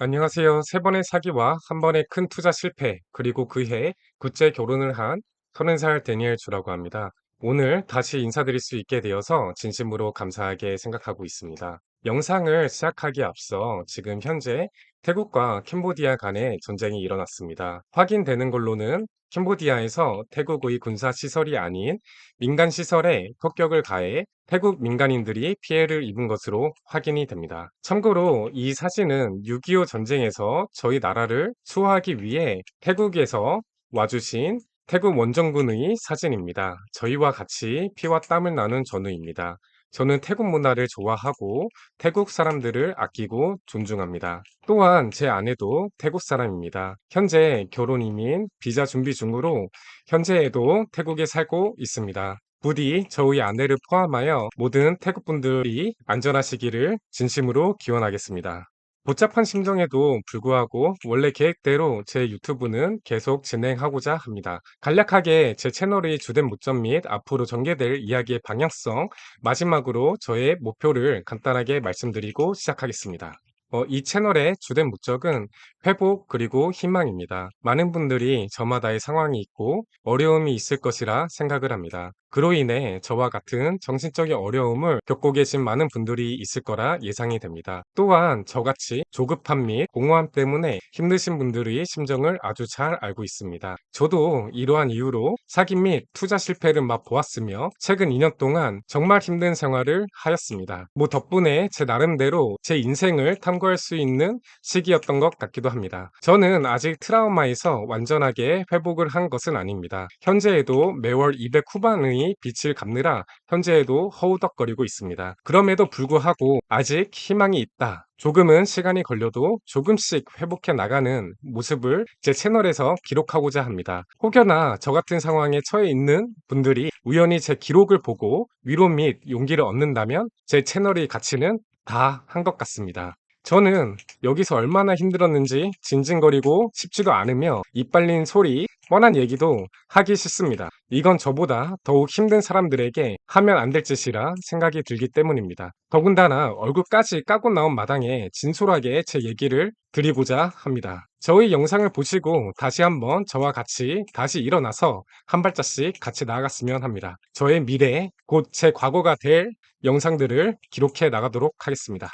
안녕하세요. 세 번의 사기와 한 번의 큰 투자 실패, 그리고 그해 국제 결혼을 한 30살 데니엘 주라고 합니다. 오늘 다시 인사드릴 수 있게 되어서 진심으로 감사하게 생각하고 있습니다. 영상을 시작하기에 앞서 지금 현재 태국과 캄보디아 간의 전쟁이 일어났습니다. 확인되는 걸로는 캄보디아에서 태국의 군사 시설이 아닌 민간 시설에 폭격을 가해 태국 민간인들이 피해를 입은 것으로 확인이 됩니다. 참고로 이 사진은 6.25 전쟁에서 저희 나라를 수호하기 위해 태국에서 와주신 태국 원정군의 사진입니다. 저희와 같이 피와 땀을 나눈 전우입니다. 저는 태국 문화를 좋아하고 태국 사람들을 아끼고 존중합니다. 또한 제 아내도 태국 사람입니다. 현재 결혼 이민 비자 준비 중으로 현재에도 태국에 살고 있습니다. 부디 저희 아내를 포함하여 모든 태국 분들이 안전하시기를 진심으로 기원하겠습니다. 복잡한 심정에도 불구하고 원래 계획대로 제 유튜브는 계속 진행하고자 합니다. 간략하게 제 채널의 주된 목적 및 앞으로 전개될 이야기의 방향성, 마지막으로 저의 목표를 간단하게 말씀드리고 시작하겠습니다. 어, 이 채널의 주된 목적은 회복 그리고 희망입니다. 많은 분들이 저마다의 상황이 있고 어려움이 있을 것이라 생각을 합니다. 그로 인해 저와 같은 정신적인 어려움을 겪고 계신 많은 분들이 있을 거라 예상이 됩니다. 또한 저같이 조급함 및 공허함 때문에 힘드신 분들의 심정을 아주 잘 알고 있습니다. 저도 이러한 이유로 사기 및 투자 실패를 맛보았으며 최근 2년 동안 정말 힘든 생활을 하였습니다. 뭐 덕분에 제 나름대로 제 인생을 탐구 할 수 있는 시기였던 것 같기도 합니다. 저는 아직 트라우마에서 완전하게 회복을 한 것은 아닙니다. 현재에도 매월 200 후반의 빚을 갚느라 현재에도 허우덕거리고 있습니다. 그럼에도 불구하고 아직 희망이 있다. 조금은 시간이 걸려도 조금씩 회복해 나가는 모습을 제 채널에서 기록하고자 합니다. 혹여나 저 같은 상황에 처해 있는 분들이 우연히 제 기록을 보고 위로 및 용기를 얻는다면 제 채널의 가치는 다 한 것 같습니다. 저는 여기서 얼마나 힘들었는지 징징거리고 싶지도 않으며 입 빨린 소리, 뻔한 얘기도 하기 싫습니다. 이건 저보다 더욱 힘든 사람들에게 하면 안 될 짓이라 생각이 들기 때문입니다. 더군다나 얼굴까지 까고 나온 마당에 진솔하게 제 얘기를 드리고자 합니다. 저희 영상을 보시고 다시 한번 저와 같이 다시 일어나서 한 발자씩 같이 나아갔으면 합니다. 저의 미래, 곧 제 과거가 될 영상들을 기록해 나가도록 하겠습니다.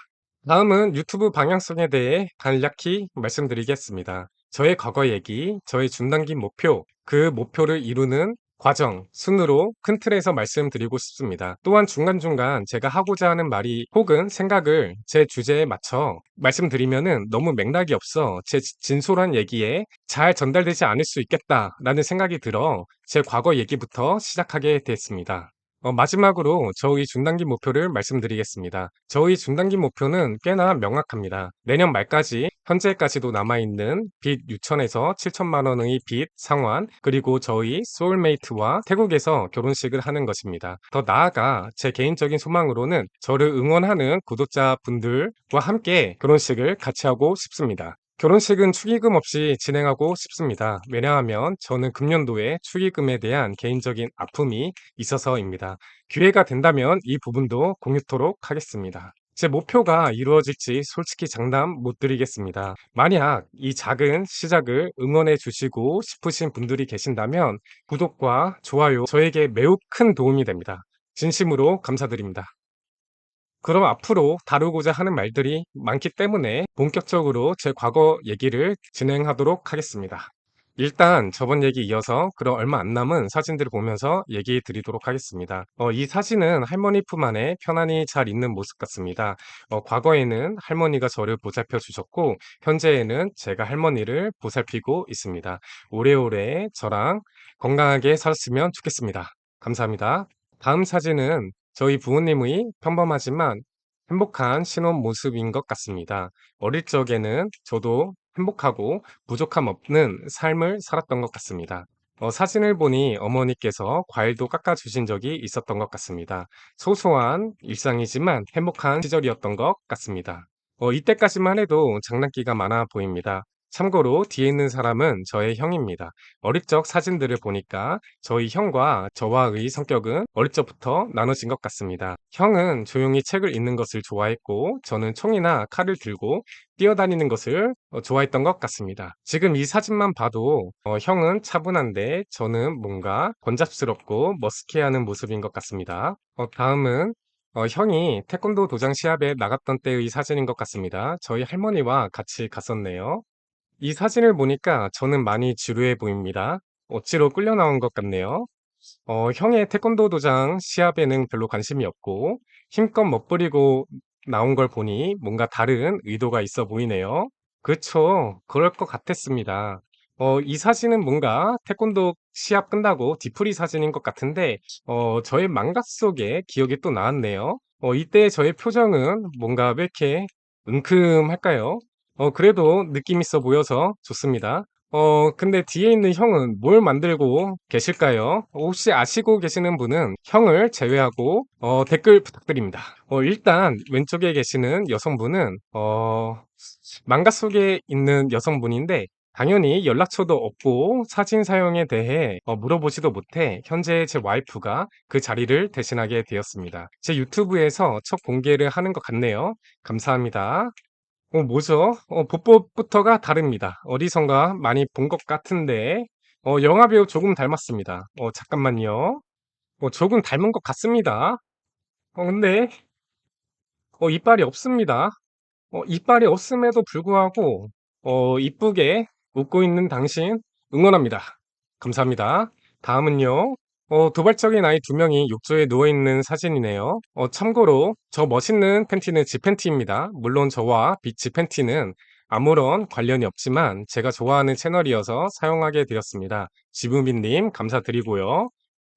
다음은 유튜브 방향성에 대해 간략히 말씀드리겠습니다. 저의 과거 얘기, 저의 중단기 목표, 그 목표를 이루는 과정, 순으로 큰 틀에서 말씀드리고 싶습니다. 또한 중간중간 제가 하고자 하는 말이 혹은 생각을 제 주제에 맞춰 말씀드리면은 너무 맥락이 없어 제 진솔한 얘기에 잘 전달되지 않을 수 있겠다라는 생각이 들어 제 과거 얘기부터 시작하게 됐습니다. 어, 마지막으로 저희 중단기 목표를 말씀드리겠습니다. 저희 중단기 목표는 꽤나 명확합니다. 내년 말까지 현재까지도 남아있는 빚 6천에서 7천만 원의 빚 상환 그리고 저희 소울메이트와 태국에서 결혼식을 하는 것입니다. 더 나아가 제 개인적인 소망으로는 저를 응원하는 구독자분들과 함께 결혼식을 같이 하고 싶습니다. 결혼식은 축의금 없이 진행하고 싶습니다. 왜냐하면 저는 금년도에 축의금에 대한 개인적인 아픔이 있어서입니다. 기회가 된다면 이 부분도 공유토록 하겠습니다. 제 목표가 이루어질지 솔직히 장담 못 드리겠습니다. 만약 이 작은 시작을 응원해 주시고 싶으신 분들이 계신다면 구독과 좋아요 저에게 매우 큰 도움이 됩니다. 진심으로 감사드립니다. 그럼 앞으로 다루고자 하는 말들이 많기 때문에 본격적으로 제 과거 얘기를 진행하도록 하겠습니다. 일단 저번 얘기 이어서 그럼 얼마 안 남은 사진들을 보면서 얘기 드리도록 하겠습니다. 어, 이 사진은 할머니 품 안에 편안히 잘 있는 모습 같습니다. 어, 과거에는 할머니가 저를 보살펴 주셨고 현재에는 제가 할머니를 보살피고 있습니다. 오래오래 저랑 건강하게 살았으면 좋겠습니다. 감사합니다. 다음 사진은 저희 부모님의 평범하지만 행복한 신혼 모습인 것 같습니다. 어릴 적에는 저도 행복하고 부족함 없는 삶을 살았던 것 같습니다. 어, 사진을 보니 어머니께서 과일도 깎아주신 적이 있었던 것 같습니다. 소소한 일상이지만 행복한 시절이었던 것 같습니다. 어, 이때까지만 해도 장난기가 많아 보입니다. 참고로 뒤에 있는 사람은 저의 형입니다. 어릴 적 사진들을 보니까 저희 형과 저와의 성격은 어릴 적부터 나눠진 것 같습니다. 형은 조용히 책을 읽는 것을 좋아했고 저는 총이나 칼을 들고 뛰어다니는 것을 어, 좋아했던 것 같습니다. 지금 이 사진만 봐도 어, 형은 차분한데 저는 뭔가 번잡스럽고 머스케하는 모습인 것 같습니다. 어, 다음은 어, 형이 태권도 도장 시합에 나갔던 때의 사진인 것 같습니다. 저희 할머니와 같이 갔었네요. 이 사진을 보니까 저는 많이 지루해 보입니다. 억지로 끌려 나온 것 같네요. 어, 형의 태권도 도장 시합에는 별로 관심이 없고 힘껏 멋부리고 나온 걸 보니 뭔가 다른 의도가 있어 보이네요. 그쵸. 그럴 것 같았습니다. 어, 이 사진은 뭔가 태권도 시합 끝나고 뒤풀이 사진인 것 같은데, 어, 저의 망각 속에 기억이 또 나왔네요. 어, 이때 저의 표정은 뭔가 왜 이렇게 은큼할까요? 어, 그래도 느낌 있어 보여서 좋습니다. 어, 근데 뒤에 있는 형은 뭘 만들고 계실까요? 혹시 아시고 계시는 분은 형을 제외하고 어, 댓글 부탁드립니다. 어, 일단 왼쪽에 계시는 여성분은 어, 망가 속에 있는 여성분인데 당연히 연락처도 없고 사진 사용에 대해 어, 물어보지도 못해 현재 제 와이프가 그 자리를 대신하게 되었습니다. 제 유튜브에서 첫 공개를 하는 것 같네요. 감사합니다. 어, 뭐죠? 어, 보법부터가 다릅니다. 어디선가 많이 본 것 같은데, 어, 영화배우 조금 닮았습니다. 어, 잠깐만요. 어, 조금 닮은 것 같습니다. 어, 근데, 어, 이빨이 없습니다. 어, 이빨이 없음에도 불구하고, 어, 이쁘게 웃고 있는 당신 응원합니다. 감사합니다. 다음은요. 어, 도발적인 아이 두 명이 욕조에 누워있는 사진이네요. 어, 참고로 저 멋있는 팬티는 지 팬티입니다. 물론 저와 비치 팬티는 아무런 관련이 없지만 제가 좋아하는 채널이어서 사용하게 되었습니다. 지부민님 감사드리고요.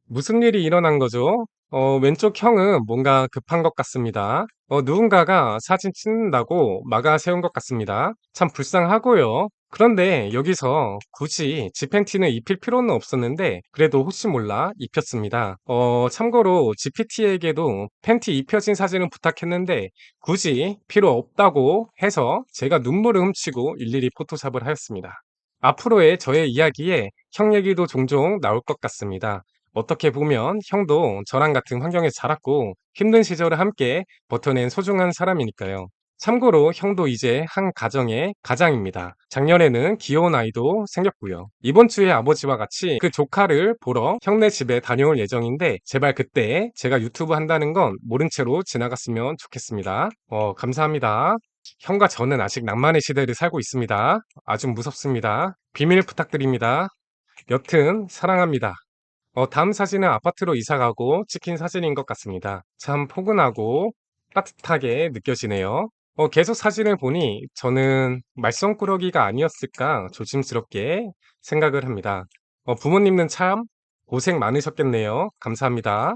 무슨 일이 일어난 거죠? 어, 왼쪽 형은 뭔가 급한 것 같습니다. 어, 누군가가 사진 찍는다고 막아 세운 것 같습니다. 참 불쌍하고요. 그런데 여기서 굳이 지 팬티는 입힐 필요는 없었는데 그래도 혹시 몰라 입혔습니다. 어, 참고로 GPT에게도 팬티 입혀진 사진을 부탁했는데 굳이 필요 없다고 해서 제가 눈물을 훔치고 일일이 포토샵을 하였습니다. 앞으로의 저의 이야기에 형 얘기도 종종 나올 것 같습니다. 어떻게 보면 형도 저랑 같은 환경에서 자랐고 힘든 시절을 함께 버텨낸 소중한 사람이니까요. 참고로 형도 이제 한 가정의 가장입니다. 작년에는 귀여운 아이도 생겼고요. 이번 주에 아버지와 같이 그 조카를 보러 형네 집에 다녀올 예정인데 제발 그때 제가 유튜브 한다는 건 모른 채로 지나갔으면 좋겠습니다. 어, 감사합니다. 형과 저는 아직 낭만의 시대를 살고 있습니다. 아주 무섭습니다. 비밀 부탁드립니다. 여튼 사랑합니다. 어, 다음 사진은 아파트로 이사 가고 찍힌 사진인 것 같습니다. 참 포근하고 따뜻하게 느껴지네요. 어, 계속 사진을 보니 저는 말썽꾸러기가 아니었을까 조심스럽게 생각을 합니다. 어, 부모님은 참 고생 많으셨겠네요. 감사합니다.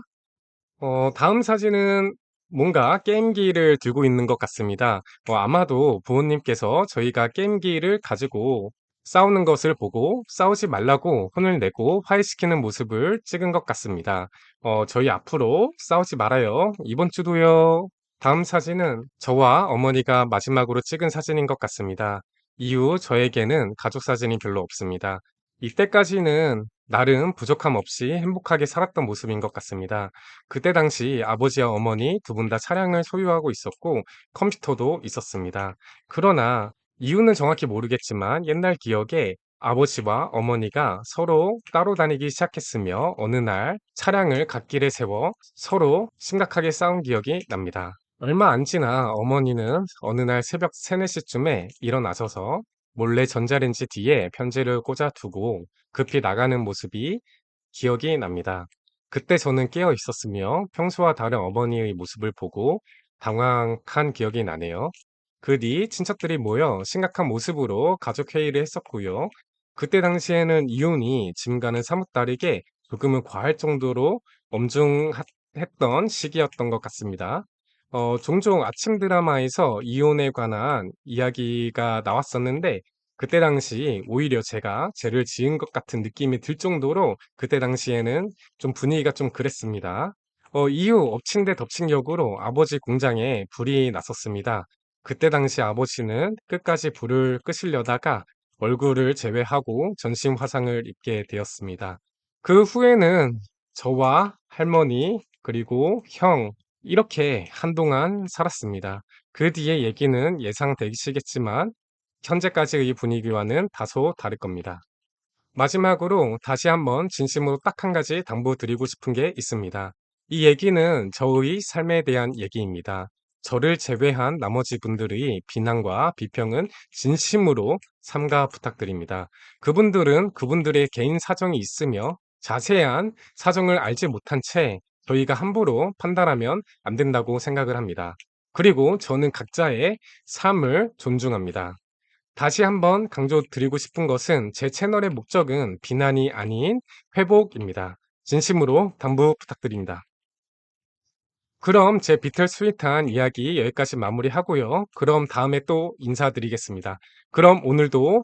어, 다음 사진은 뭔가 게임기를 들고 있는 것 같습니다. 어, 아마도 부모님께서 저희가 게임기를 가지고 싸우는 것을 보고 싸우지 말라고 혼을 내고 화해시키는 모습을 찍은 것 같습니다. 어, 저희 앞으로 싸우지 말아요. 이번 주도요. 다음 사진은 저와 어머니가 마지막으로 찍은 사진인 것 같습니다. 이후 저에게는 가족 사진이 별로 없습니다. 이때까지는 나름 부족함 없이 행복하게 살았던 모습인 것 같습니다. 그때 당시 아버지와 어머니 두 분 다 차량을 소유하고 있었고 컴퓨터도 있었습니다. 그러나 이유는 정확히 모르겠지만 옛날 기억에 아버지와 어머니가 서로 따로 다니기 시작했으며 어느 날 차량을 갓길에 세워 서로 심각하게 싸운 기억이 납니다. 얼마 안 지나 어머니는 어느 날 새벽 3, 4시쯤에 일어나셔서 몰래 전자레인지 뒤에 편지를 꽂아 두고 급히 나가는 모습이 기억이 납니다. 그때 저는 깨어 있었으며 평소와 다른 어머니의 모습을 보고 당황한 기억이 나네요. 그 뒤 친척들이 모여 심각한 모습으로 가족 회의를 했었고요. 그때 당시에는 이혼이 지금과는 사뭇 다르게 조금은 과할 정도로 엄중했던 시기였던 것 같습니다. 어, 종종 아침 드라마에서 이혼에 관한 이야기가 나왔었는데, 그때 당시 오히려 제가 죄를 지은 것 같은 느낌이 들 정도로 그때 당시에는 좀 분위기가 좀 그랬습니다. 어, 이후 엎친 데 덮친 격으로 아버지 공장에 불이 났었습니다. 그때 당시 아버지는 끝까지 불을 끄시려다가 얼굴을 제외하고 전신 화상을 입게 되었습니다. 그 후에는 저와 할머니 그리고 형 이렇게 한동안 살았습니다. 그 뒤의 얘기는 예상되시겠지만 현재까지의 분위기와는 다소 다를 겁니다. 마지막으로 다시 한번 진심으로 딱 한 가지 당부드리고 싶은 게 있습니다. 이 얘기는 저의 삶에 대한 얘기입니다. 저를 제외한 나머지 분들의 비난과 비평은 진심으로 삼가 부탁드립니다. 그분들은 그분들의 개인 사정이 있으며 자세한 사정을 알지 못한 채 저희가 함부로 판단하면 안 된다고 생각을 합니다. 그리고 저는 각자의 삶을 존중합니다. 다시 한번 강조드리고 싶은 것은 제 채널의 목적은 비난이 아닌 회복입니다. 진심으로 당부 부탁드립니다. 그럼 제 비틀 스윗한 이야기 여기까지 마무리하고요. 그럼 다음에 또 인사드리겠습니다. 그럼 오늘도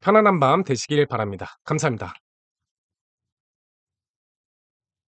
편안한 밤 되시길 바랍니다. 감사합니다.